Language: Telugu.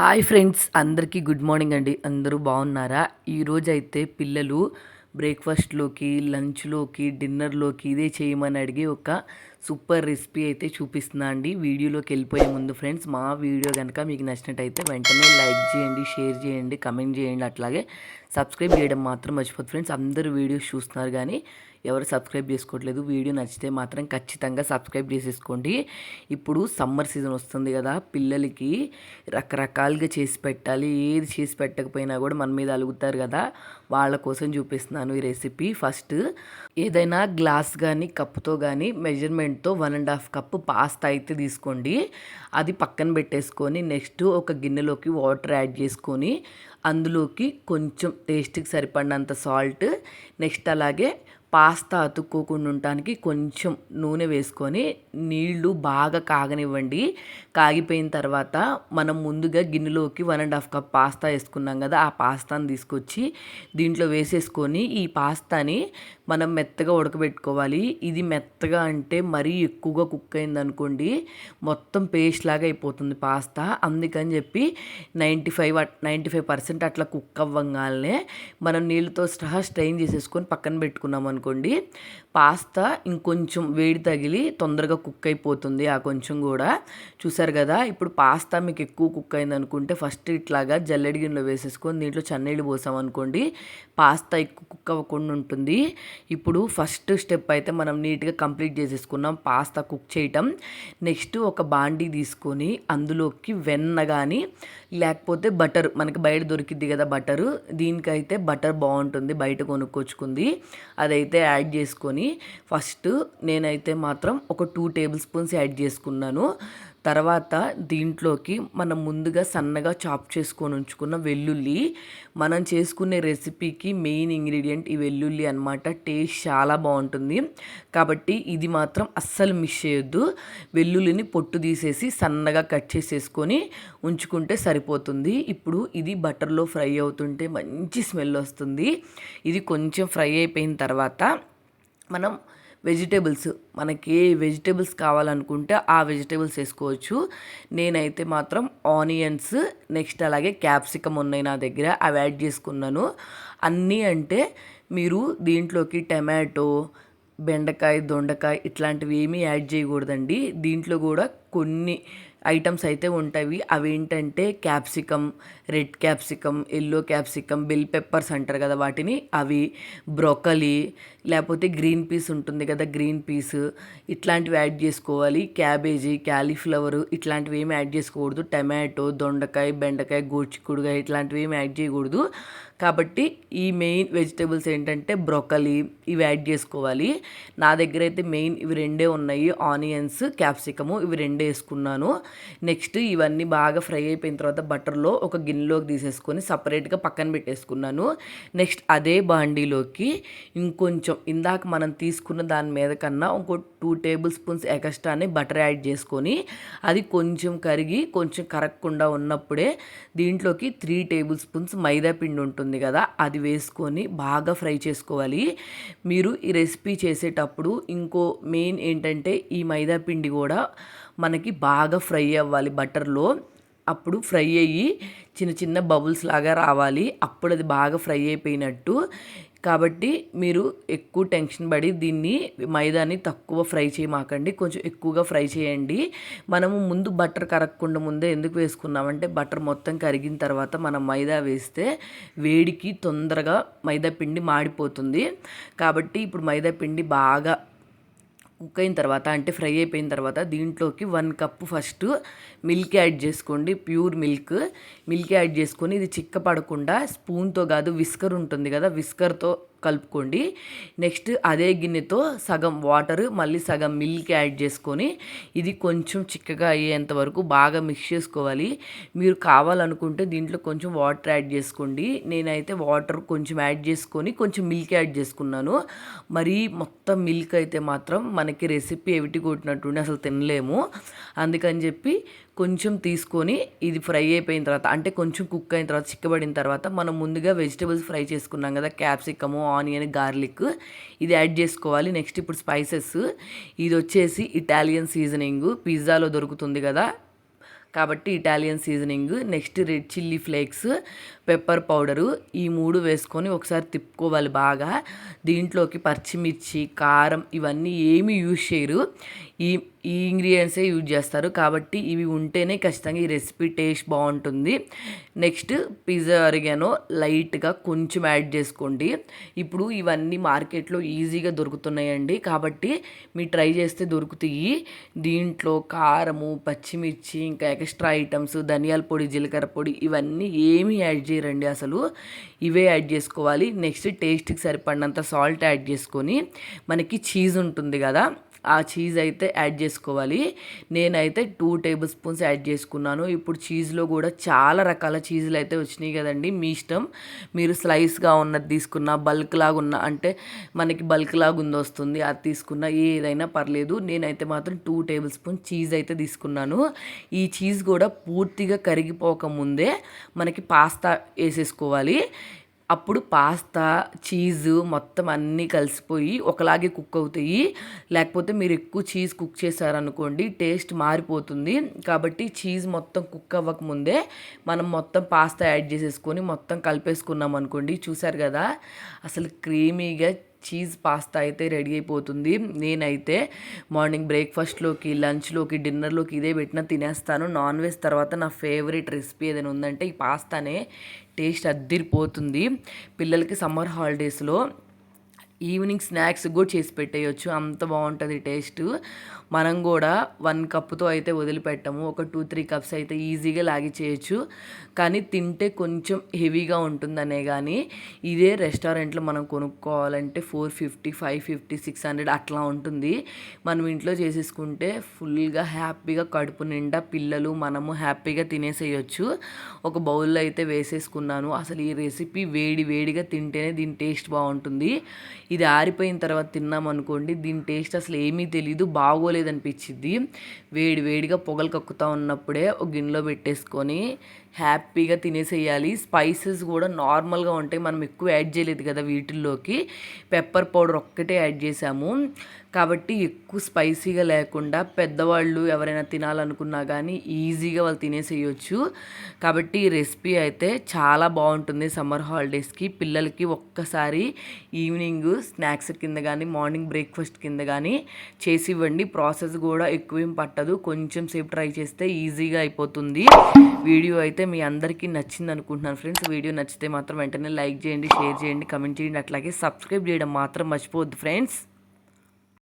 హాయ్ ఫ్రెండ్స్ అందరికీ గుడ్ మార్నింగ్ అండి. అందరూ బాగున్నారా? ఈరోజు అయితే పిల్లలు బ్రేక్ఫాస్ట్లోకి లంచ్లోకి డిన్నర్లోకి ఇదే చేయమని అడిగి ఒక సూపర్ రెసిపీ అయితే చూపిస్తున్నా అండి. వీడియోలోకి వెళ్ళిపోయే ముందు ఫ్రెండ్స్ మా వీడియో కనుక మీకు నచ్చినట్టయితే వెంటనే లైక్ చేయండి షేర్ చేయండి కమెంట్ చేయండి. అట్లాగే సబ్స్క్రైబ్ చేయడం మాత్రం మర్చిపోతుంది ఫ్రెండ్స్ అందరూ వీడియోస్ చూస్తున్నారు కానీ ఎవరు సబ్స్క్రైబ్ చేసుకోవట్లేదు. వీడియో నచ్చితే మాత్రం ఖచ్చితంగా సబ్స్క్రైబ్ చేసేసుకోండి. ఇప్పుడు సమ్మర్ సీజన్ వస్తుంది కదా పిల్లలకి రకరకాలుగా చేసి పెట్టాలి. ఏది చేసి పెట్టకపోయినా కూడా మన మీద అలుగుతారు కదా. వాళ్ళ కోసం చూపిస్తున్నాను ఈ రెసిపీ. ఫస్ట్ ఏదైనా గ్లాస్ కానీ కప్పుతో కానీ మెజర్మెంట్తో one and half cup pasta అయితే తీసుకోండి. అది పక్కన పెట్టేసుకొని నెక్స్ట్ ఒక గిన్నెలోకి వాటర్ యాడ్ చేసుకొని అందులోకి కొంచెం టేస్ట్కి సరిపడినంత సాల్ట్ నెక్స్ట్ అలాగే పాస్తా అతుక్కోకుండా ఉండటానికి కొంచెం నూనె వేసుకొని నీళ్ళు బాగా కాగనివ్వండి. కాగిపోయిన తర్వాత మనం ముందుగా గిన్నెలోకి one and half cup pasta వేసుకున్నాం కదా ఆ పాస్తాని తీసుకొచ్చి దీంట్లో వేసేసుకొని ఈ పాస్తాని మనం మెత్తగా ఉడకబెట్టుకోవాలి. ఇది మెత్తగా అంటే మరీ ఎక్కువగా కుక్ అయిందనుకోండి మొత్తం పేస్ట్ లాగా అయిపోతుంది పాస్తా. అందుకని చెప్పి ninety five ninety five percent అట్లా కుక్ అవ్వగానే మనం నీళ్ళతో సహా స్ట్రెయిన్ చేసేసుకొని పక్కన పెట్టుకున్నాం అనుకోండి పాస్తా ఇంకొంచెం వేడి తగిలి తొందరగా కుక్ అయిపోతుంది. ఆ కొంచెం కూడా చూసారు కదా ఇప్పుడు పాస్తా మీకు ఎక్కువ కుక్ అయింది అనుకుంటే ఫస్ట్ ఇట్లాగా జల్లెడి గిన్నెలో వేసేసుకొని దీంట్లో చన్నీళ్ళు పోసాం అనుకోండి పాస్తా ఎక్కువ కుక్ అవ్వకుండా ఉంటుంది. ఇప్పుడు ఫస్ట్ స్టెప్ అయితే మనం నీట్గా కంప్లీట్ చేసేసుకున్నాం పాస్తా కుక్ చేయటం. నెక్స్ట్ ఒక బాండీ తీసుకొని అందులోకి వెన్న కానీ లేకపోతే బటర్ మనకి బయట దొరికిద్ది కదా బటరు దీనికైతే బటర్ బాగుంటుంది బయట కొనుక్కొచ్చుకుంది. అదైతే యాడ్ చేసుకొని ఫస్ట్ నేనైతే మాత్రం ఒక టూ టేబుల్ స్పూన్స్ యాడ్ చేసుకున్నాను. తర్వాత దీంట్లోకి మనం ముందుగా సన్నగా చాప్ చేసుకొని ఉంచుకున్న వెల్లుల్లి. మనం చేసుకునే రెసిపీకి మెయిన్ ఇంగ్రీడియంట్ ఈ వెల్లుల్లి అనమాట టేస్ట్ చాలా బాగుంటుంది. కాబట్టి ఇది మాత్రం అస్సలు మిస్ చేయొద్దు. వెల్లుల్లిని పొట్టు తీసేసి సన్నగా కట్ చేసేసుకొని ఉంచుకుంటే సరిపోతుంది. ఇప్పుడు ఇది బటర్లో ఫ్రై అవుతుంటే మంచి స్మెల్ వస్తుంది. ఇది కొంచెం ఫ్రై అయిపోయిన తర్వాత మనం వెజిటేబుల్స్. మనకి ఏ వెజిటేబుల్స్ కావాలనుకుంటే ఆ వెజిటేబుల్స్ వేసుకోవచ్చు. నేనైతే మాత్రం ఆనియన్స్ నెక్స్ట్ అలాగే క్యాప్సికమ్ ఉన్నాయి నా దగ్గర అవి యాడ్ చేసుకున్నాను. అన్నీ అంటే మీరు దీంట్లోకి టమాటో బెండకాయ దొండకాయ ఇట్లాంటివి ఏమీ యాడ్ చేయకూడదండి. దీంట్లో కూడా కొన్ని ఐటమ్స్ అయితే ఉంటాయి. అవి ఏంటంటే capsicum red capsicum yellow capsicum bell peppers అంటారు కదా వాటిని. అవి బ్రొకలీ లేకపోతే గ్రీన్ పీస్ ఉంటుంది కదా గ్రీన్ పీస్. ఇట్లాంటివి యాడ్ చేసుకోవాలి. క్యాబేజీ క్యాలీఫ్లవర్ ఇట్లాంటివి ఏమి యాడ్ చేసుకోకూడదు. టమాటో దొండకాయ బెండకాయ గోచిక్కుడుకాయ ఇట్లాంటివి ఏమి యాడ్ చేయకూడదు. కాబట్టి ఈ మెయిన్ వెజిటేబుల్స్ ఏంటంటే బ్రొకలీ ఇవి యాడ్ చేసుకోవాలి. నా దగ్గర అయితే మెయిన్ ఇవి రెండే ఉన్నాయి. ఆనియన్స్ క్యాప్సికము ఇవి రెండే వేసుకున్నాను. నెక్స్ట్ ఇవన్నీ బాగా ఫ్రై అయిపోయిన తర్వాత బటర్లో ఒక గిన్నెలోకి తీసేసుకొని సపరేట్గా పక్కన పెట్టేసుకున్నాను. నెక్స్ట్ అదే బాండీలోకి ఇంకొంచెం ఇందాక మనం తీసుకున్న దాని మీద కన్నా ఇంకో టూ టేబుల్ స్పూన్స్ ఎక్స్ట్రానే బటర్ యాడ్ చేసుకొని అది కొంచెం కరిగి కొంచెం కరగకుండా ఉన్నప్పుడే దీంట్లోకి త్రీ టేబుల్ స్పూన్స్ మైదా పిండి ఉంటుంది కదా అది వేసుకొని బాగా ఫ్రై చేసుకోవాలి. మీరు ఈ రెసిపీ చేసేటప్పుడు ఇంకో మెయిన్ ఏంటంటే ఈ మైదా పిండి కూడా మనకి బాగా ఫ్రై అవ్వాలి బటర్లో. అప్పుడు ఫ్రై అయ్యి చిన్న చిన్న బబుల్స్ లాగా రావాలి. అప్పుడు అది బాగా ఫ్రై అయిపోయినట్టు. కాబట్టి మీరు ఎక్కువ టెన్షన్ పడి దీన్ని మైదాని తక్కువ ఫ్రై చేయమాకండి. కొంచెం ఎక్కువగా ఫ్రై చేయండి. మనము ముందు బటర్ కరగకుండా ముందే ఎందుకు వేసుకున్నామంటే బటర్ మొత్తం కరిగిన తర్వాత మనం మైదా వేస్తే వేడికి తొందరగా మైదా పిండి మాడిపోతుంది. కాబట్టి ఇప్పుడు మైదా పిండి బాగా కుక్ అయిన తర్వాత అంటే ఫ్రై అయిపోయిన తర్వాత దీంట్లోకి one cup first milk add చేసుకోండి ప్యూర్ మిల్క్. మిల్క్ యాడ్ చేసుకొని ఇది చిక్క పడకుండా స్పూన్తో కాదు విస్కర్ ఉంటుంది కదా విస్కర్తో కలుపుకోండి. నెక్స్ట్ అదే గిన్నెతో సగం వాటర్ మళ్ళీ సగం మిల్క్ యాడ్ చేసుకొని ఇది కొంచెం చిక్కగా అయ్యేంత వరకు బాగా మిక్స్ చేసుకోవాలి. మీరు కావాలనుకుంటే దీంట్లో కొంచెం వాటర్ యాడ్ చేసుకోండి. నేనైతే వాటర్ కొంచెం యాడ్ చేసుకొని కొంచెం మిల్క్ యాడ్ చేసుకున్నాను. మరీ మొత్తం మిల్క్ అయితే మాత్రం మనకి రెసిపీ ఎవిటి కొట్టినట్టుండి అసలు తినలేము. అందుకని చెప్పి కొంచెం తీసుకొని ఇది ఫ్రై అయిపోయిన తర్వాత అంటే కొంచెం కుక్ అయిన తర్వాత చిక్కబడిన తర్వాత మనం ముందుగా వెజిటేబుల్స్ ఫ్రై చేసుకున్నాం కదా క్యాప్సికము ఆనియన్ గార్లిక్. ఇది యాడ్ చేసుకోవాలి. నెక్స్ట్ ఇప్పుడు స్పైసెస్. ఇది వచ్చేసి ఇటాలియన్ సీజనింగ్. పిజ్జాలో దొరుకుతుంది కదా. కాబట్టి Italian seasoning. Next red chilli flakes pepper powder. ఈ మూడు వేసుకొని ఒకసారి తిప్పుకోవాలి బాగా. దీంట్లోకి పచ్చిమిర్చి కారం ఇవన్నీ ఏమీ యూజ్ చేయరు. ఈ ఈ ఇంగ్రీడియంట్సే యూజ్ చేస్తారు. కాబట్టి ఇవి ఉంటేనే ఖచ్చితంగా ఈ రెసిపీ టేస్ట్ బాగుంటుంది. నెక్స్ట్ పిజ్జా అరిగాను లైట్గా కొంచెం యాడ్ చేసుకోండి. ఇప్పుడు ఇవన్నీ మార్కెట్లో ఈజీగా దొరుకుతున్నాయండి. కాబట్టి మీరు ట్రై చేస్తే దొరుకుతాయి. దీంట్లో కారము పచ్చిమిర్చి ఇంకా ఎక్స్ట్రా ఐటమ్స్ ధనియాల పొడి జీలకర్ర పొడి ఇవన్నీ ఏమీ యాడ్ చేయరండి అసలు. ఇవే యాడ్ చేసుకోవాలి. నెక్స్ట్ టేస్ట్కి సరిపడినంత సాల్ట్ యాడ్ చేసుకొని మనకి చీజ్ ఉంటుంది కదా. ఆ చీజ్ అయితే యాడ్ చేసుకోవాలి. నేనైతే టూ టేబుల్ స్పూన్స్ యాడ్ చేసుకున్నాను. ఇప్పుడు చీజ్లో కూడా చాలా రకాల చీజులు అయితే వచ్చినాయి కదండి. మీ ఇష్టం. మీరు స్లైస్గా ఉన్నది తీసుకున్న బల్క్ లాగా ఉన్న అంటే మనకి బల్క్ లాగా ఉంది వస్తుంది. అది తీసుకున్న ఏదైనా పర్లేదు. నేనైతే మాత్రం టూ టేబుల్ స్పూన్ చీజ్ అయితే తీసుకున్నాను. ఈ చీజ్ కూడా పూర్తిగా కరిగిపోకముందే మనకి పాస్తా వేసేసుకోవాలి. అప్పుడు పాస్తా చీజు మొత్తం అన్నీ కలిసిపోయి ఒకలాగే కుక్ అవుతాయి. లేకపోతే మీరు ఎక్కువ చీజ్ కుక్ చేశారనుకోండి టేస్ట్ మారిపోతుంది. కాబట్టి చీజ్ మొత్తం కుక్ అవ్వకముందే మనం మొత్తం పాస్తా యాడ్ చేసేసుకొని మొత్తం కలిపేసుకున్నాం అనుకోండి చూసారు కదా? అసలు క్రీమీగా చీజ్ పాస్తా అయితే రెడీ అయిపోతుంది. నేనైతే మార్నింగ్ బ్రేక్ఫాస్ట్లోకి లంచ్లోకి డిన్నర్లోకి ఇదే పెట్టిన తినేస్తాను. నాన్ వెజ్ తర్వాత నా ఫేవరెట్ రెసిపీ ఏదైనా ఉందంటే ఈ పాస్తానే టేస్ట్ అద్దిరిపోతుంది. పిల్లలకి సమ్మర్ హాలిడేస్లో ఈవినింగ్ స్నాక్స్ కూడా చేసి పెట్టేయచ్చు. అంత బాగుంటుంది టేస్ట్. మనం కూడా వన్ కప్తో అయితే వదిలిపెట్టము. ఒక టూ త్రీ కప్స్ అయితే ఈజీగా లాగి చేయొచ్చు. కానీ తింటే కొంచెం హెవీగా ఉంటుందనే కానీ ఇదే రెస్టారెంట్లో మనం కొనుక్కోవాలంటే four fifty five fifty six hundred అట్లా ఉంటుంది. మనం ఇంట్లో చేసేసుకుంటే ఫుల్గా హ్యాపీగా కడుపు నిండా పిల్లలు మనము హ్యాపీగా తినేసేయచ్చు. ఒక బౌల్లో అయితే వేసేసుకున్నాను. అసలు ఈ రెసిపీ వేడి వేడిగా తింటేనే దీని టేస్ట్ బాగుంటుంది. ఇది ఆరిపోయిన తర్వాత తిన్నాం అనుకోండి దీని టేస్ట్ అసలు ఏమీ తెలియదు బాగోలేదనిపించింది వేడి వేడిగా పొగలు కక్కుతూ ఉన్నప్పుడే ఒక గిన్నెలో పెట్టేసుకొని హ్యాపీగా తినేసేయాలి. స్పైసెస్ కూడా నార్మల్గా ఉంటాయి. మనం ఎక్కువ యాడ్ చేయలేదు కదా వీటిల్లోకి. పెప్పర్ పౌడర్ ఒక్కటే యాడ్ చేసాము కాబట్టి ఎక్కువ స్పైసీగా లేకుండా పెద్దవాళ్ళు ఎవరైనా తినాలనుకున్నా కానీ ఈజీగా వాళ్ళు తినేసేయచ్చు. కాబట్టి ఈ రెసిపీ అయితే చాలా బాగుంటుంది సమ్మర్ హాలిడేస్కి. పిల్లలకి ఒక్కసారి ఈవినింగ్ స్నాక్స్ కింద కానీ మార్నింగ్ బ్రేక్ఫాస్ట్ కింద కానీ చేసి ఇవ్వండి. ప్రాసెస్ కూడా ఎక్కువ ఏం పట్టదు. కొంచెం సేపు ట్రై చేస్తే ఈజీగా అయిపోతుంది. వీడియో అయితే అయితే మీ అందరికీ నచ్చింది అనుకుంటున్నాను ఫ్రెండ్స్. వీడియో నచ్చితే మాత్రం వెంటనే లైక్ చేయండి షేర్ చేయండి కమెంట్ చేయండి. అట్లాగే సబ్స్క్రైబ్ చేయడం మాత్రం మర్చిపోవద్దు ఫ్రెండ్స్.